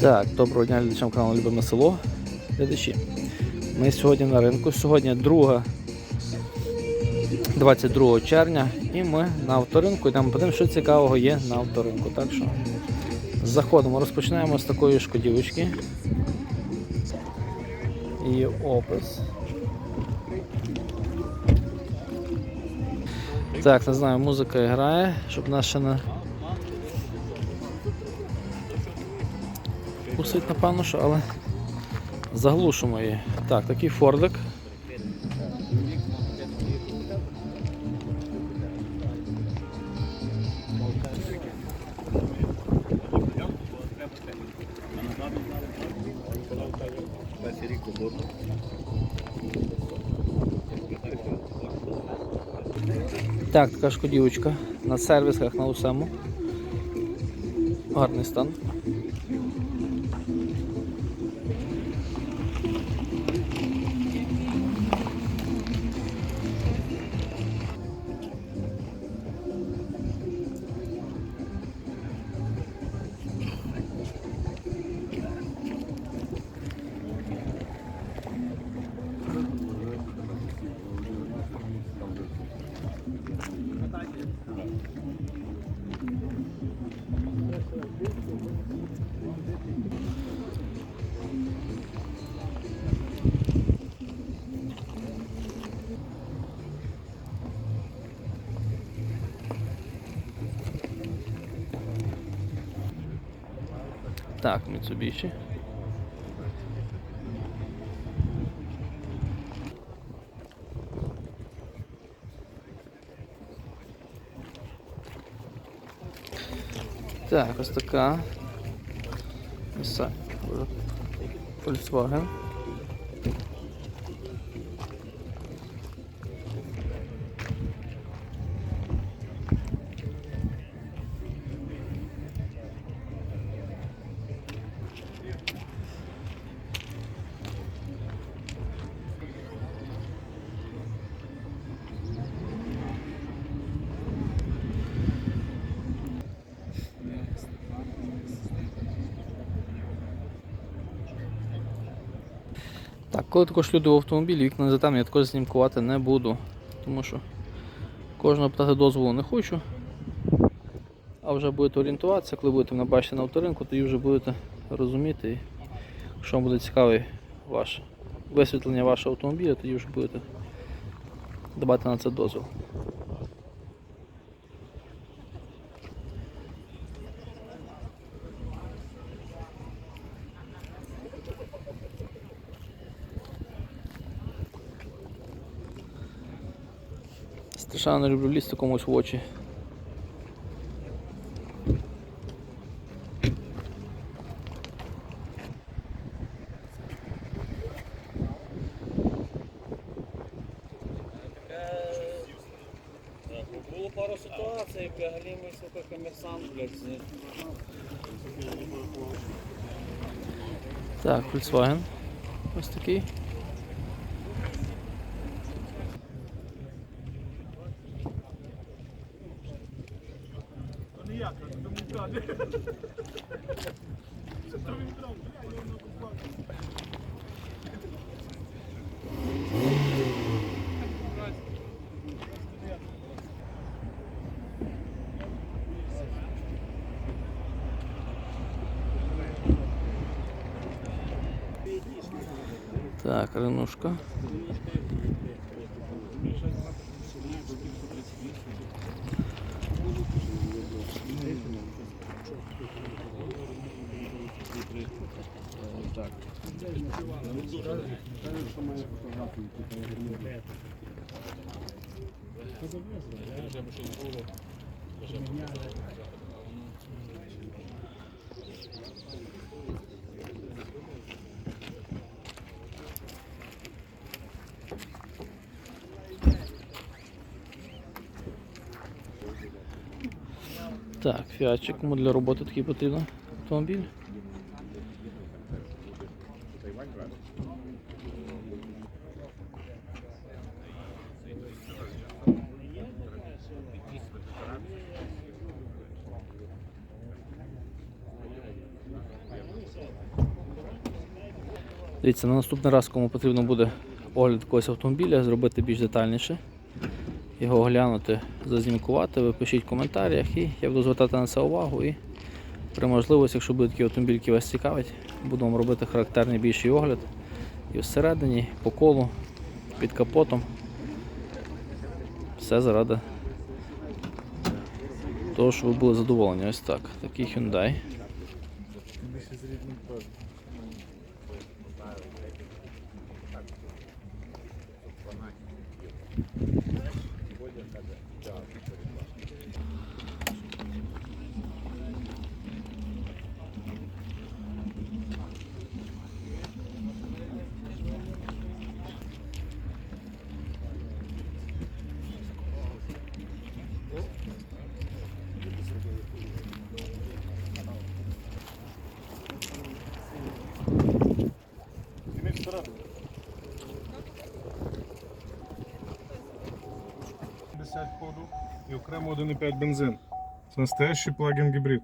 Так, доброго дня глядачам каналу Любиме село. Глядачі. Ми сьогодні на ринку. Сьогодні 2, 22 червня і ми на авторинку йдемо подивимося, що цікавого є на авторинку. Так що заходимо, розпочинаємо з такої шкодівочки. І опис. Так, не знаю, музика грає, щоб нас ще не Кусить, напевно, що, але заглушимо її. Так, такий фордик. Так, така шкодівочка на сервісках на усему. Гарний стан. Так, Mitsubishi. Так, ось така. Так. Volkswagen. Коли також люди в автомобілі, вікна не затемні, я також знімкувати не буду. Тому що кожного питати дозволу не хочу. А вже будете орієнтуватися, коли будете мене бачити на авторинку, тоді вже будете розуміти. що вам буде цікавий ваш висвітлення вашого автомобіля, тоді вже будете давати на це дозвіл. Страшенно не люблю лізти комусь в очі. Було пару ситуацій, взагалі ми сука комерсант, блядь, з- Так, Volkswagen. Ось такий. Так, Ренушка. Так, фіатчик, кому для роботи такий потрібен автомобіль. Дивіться, на наступний раз, кому потрібно буде огляд якогось автомобіля, зробити більш детальніше, його оглянути, зазнімкувати, ви пишіть в коментарях і я буду звертати на це увагу. І при можливості, якщо буде такий автомобіль, який вас цікавить, буду вам робити характерний більший огляд. І всередині, по колу, під капотом. Все заради того, щоб ви були задоволені. Ось так. Такий Hyundai. Ходу і окремо 1,5 бензин. Це настоящий плагін гібрид.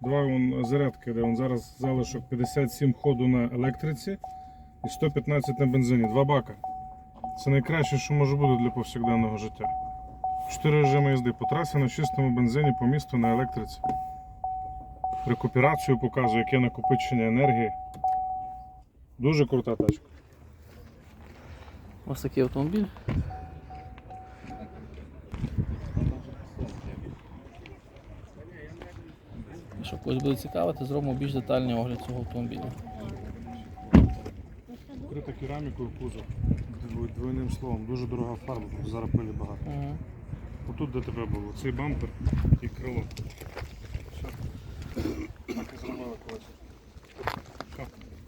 Два вон зарядки, де він зараз залишок 57 ходу на електриці і 115 на бензині. Два бака. Це найкраще, що може бути для повсякденного життя. Чотири режими їзди по трасі на чистому бензині по місту на електриці. Рекуперацію показує, яке накопичення енергії. Дуже крута тачка. Ось такий автомобіль. Якщо когось буде цікавити, зробимо більш детальний огляд цього автомобіля. Вкрита керамікою кузов. Двойним словом, дуже дорога фарба, бо зараз пилі багато. Угу. Отут де тебе було, цей бампер і крило. Все. Так і зробили колись.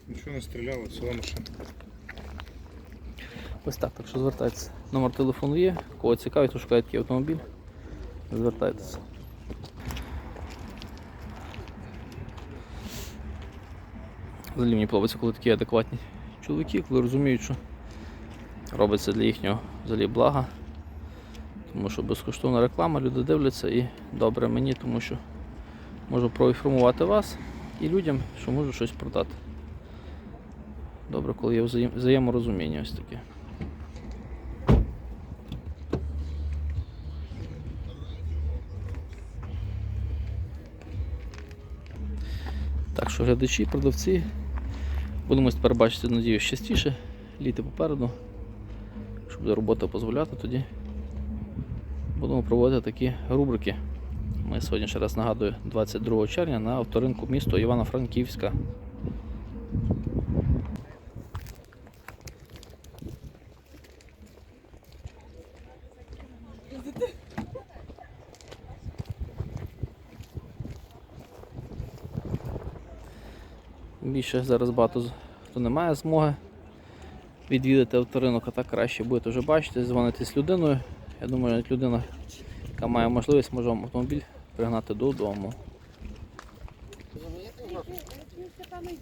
Нічого не стріляло, ціла машина. Ось так, так що звертайтеся. Номер телефону є. Кого цікавить, хто шукає такий автомобіль, звертайтеся. Взагалі мені подобається, коли такі адекватні чоловіки, коли розуміють, що робиться для їхнього взагалі блага. Тому що безкоштовна реклама, люди дивляться і добре мені, тому що можу проінформувати вас і людям, що можу щось продати. Добре, коли є взаєм- взаєморозуміння ось таке. Так що глядачі, продавці, будемо тепер бачити, надію, частіше, літи попереду. щоб буде робота дозволяти, тоді будемо проводити такі рубрики. Ми сьогодні ще раз нагадую 22 червня на авторинку місто Івано-Франківська. Більше зараз багато хто не має змоги відвідати авторинок, а так краще будете вже бачити, дзвонити з людиною. Я думаю, навіть людина, яка має можливість, може вам автомобіль пригнати додому. Це там і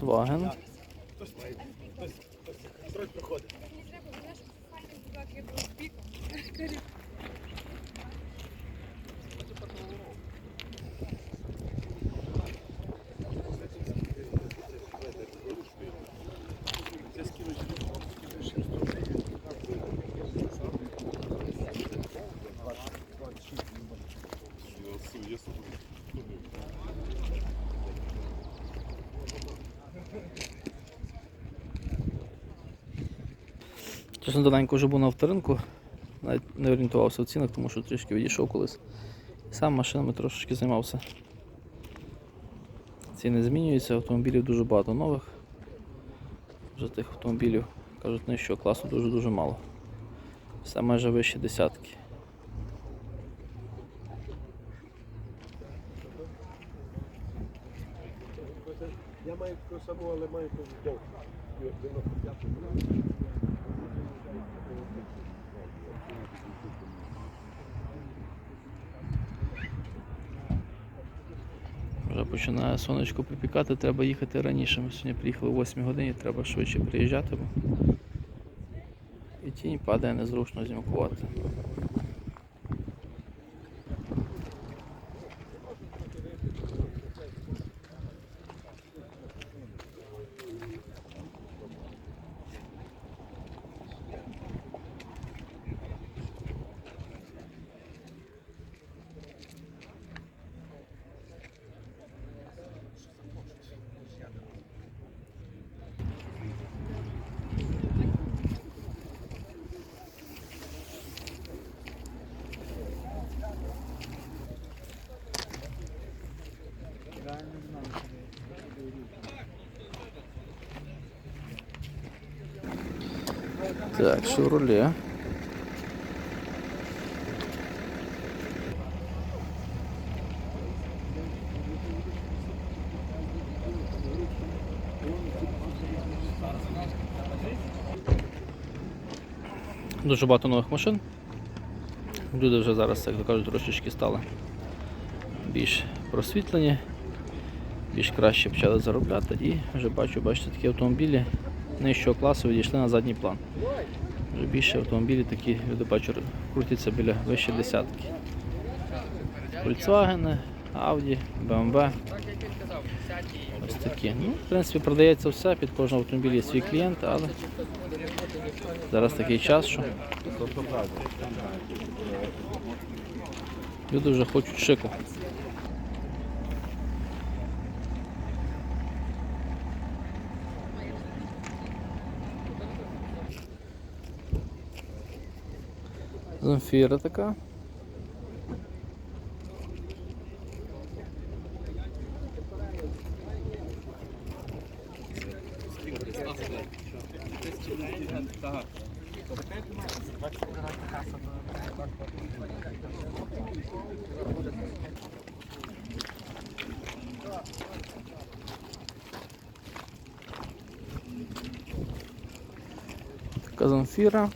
Volkswagen. Чесно, давненько вже був на авторинку, навіть не орієнтувався в цінах, тому що трішки відійшов колись. Сам машинами трошечки займався. Ціни змінюються, автомобілів дуже багато нових. Вже тих автомобілів, кажуть, нижчого класу дуже-дуже мало. Все майже вище десятки. Я маю таку саму, але маю таку починає сонечко припікати, треба їхати раніше. Ми сьогодні приїхали о 8 годині, треба швидше приїжджати. І тінь падає незручно знімкувати. Так, Chevrolet. Дуже багато нових машин. Люди вже зараз, як то кажуть, трошечки стали більш просвітлені, більш краще почали заробляти і вже бачу, бачите, такі автомобілі нижчого класу відійшли на задній план. Вже більше автомобілі такі, люди бачу, крутяться біля вище десятки. Volkswagen, Audi, BMW. Ось такі. Ну, в принципі, продається все, під кожного автомобіля є свій клієнт, але зараз такий час, що люди вже хочуть шику. Земфіра така. Така Земфіра.